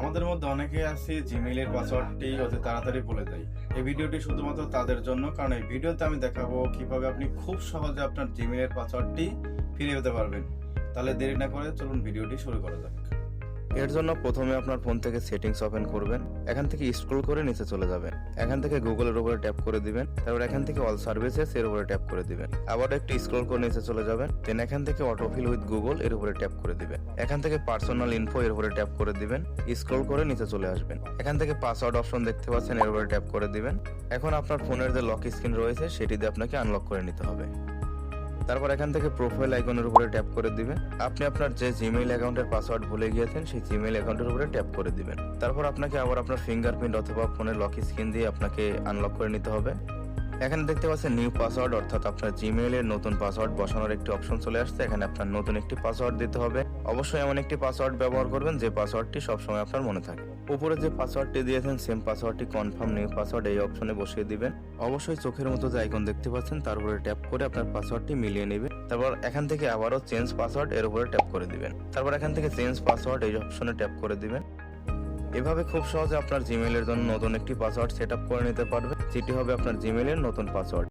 আমাদের মধ্যে অনেকে আছে জিমেইলের পাসওয়ার্ডটি অতি তাড়াতাড়ি বলে দেয় এই ভিডিওটি শুধুমাত্র তাদের জন্য, কারণ এই ভিডিওতে আমি দেখাবো কীভাবে আপনি খুব সহজে আপনার জিমেইলের পাসওয়ার্ডটি ফিরে পেতে পারবেন। তাহলে দেরি না করে চলুন ভিডিওটি শুরু করা যাক। এর জন্য প্রথমে আপনার ফোন থেকে সেটিংস ওপেন করবেন, এখান থেকে স্ক্রল করে নিচে চলে যাবেন। এখান থেকে গুগলের উপরে ট্যাপ করে দিবেন, তারপর এখান থেকে অল সার্ভিসেস এর উপরে ট্যাপ করে দিবেন। আবার একটু স্ক্রল করে নিচে চলে যাবেন, দেন এখান থেকে অটোফিল উইথ গুগল এর উপরে ট্যাপ করে দিবেন। এখান থেকে পার্সোনাল ইনফো এর উপরে ট্যাপ করে দিবেন, স্ক্রল করে নিচে চলে আসবেন। এখান থেকে পাসওয়ার্ড অপশন দেখতে পাচ্ছেন, এর উপরে ট্যাপ করে দিবেন। এখন আপনার ফোনের যে লক স্ক্রিন রয়েছে, সেটি দিয়ে আপনাকে আনলক করে নিতে হবে। তারপর এখান থেকে প্রোফাইল আইকনের উপরে ট্যাপ করে দিবেন। আপনি আপনার যে জিমেইল অ্যাকাউন্টের পাসওয়ার্ড ভুলে গিয়েছেন, সেই জিমেইল অ্যাকাউন্টের উপরে ট্যাপ করে দিবেন। তারপর আপনাকে আবার আপনার ফিঙ্গারপ্রিন্ট অথবা ফোনের লক স্ক্রিন দিয়ে আপনাকে আনলক করে নিতে হবে। এখানে দেখতে পাচ্ছেন নিউ পাসওয়ার্ড অর্থাৎ আপনার জিমেইলের নতুন পাসওয়ার্ড বসানোর একটি অপশন চলে আসছে। এখানে আপনার নতুন একটি পাসওয়ার্ড দিতে হবে। অবশ্যই এমন একটি পাসওয়ার্ড ব্যবহার করবেন যে পাসওয়ার্ডটি সবসময় আপনার মনে থাকে। উপরে যে পাসওয়ার্ডটি দিয়েছেন সেম পাসওয়ার্ডটি কনফার্ম নিউ পাসওয়ার্ড এই অপশনে বসিয়ে দিবেন। অবশ্যই চোখের মতো যে আইকন দেখতে পাচ্ছেন, তার উপরে ট্যাপ করে আপনার পাসওয়ার্ডটি মিলিয়ে নেবেন। তারপর এখান থেকে আবারও চেঞ্জ পাসওয়ার্ড এর উপরে ট্যাপ করে দিবেন। তারপর এখান থেকে চেঞ্জ পাসওয়ার্ড এই অপশনে ট্যাপ করে দিবেন। এভাবে খুব সহজে আপনার জিমেলের জন্য নতুন একটি পাসওয়ার্ড সেট করে নিতে পারবে। যেটি হবে আপনার জিমেলের নতুন পাসওয়ার্ড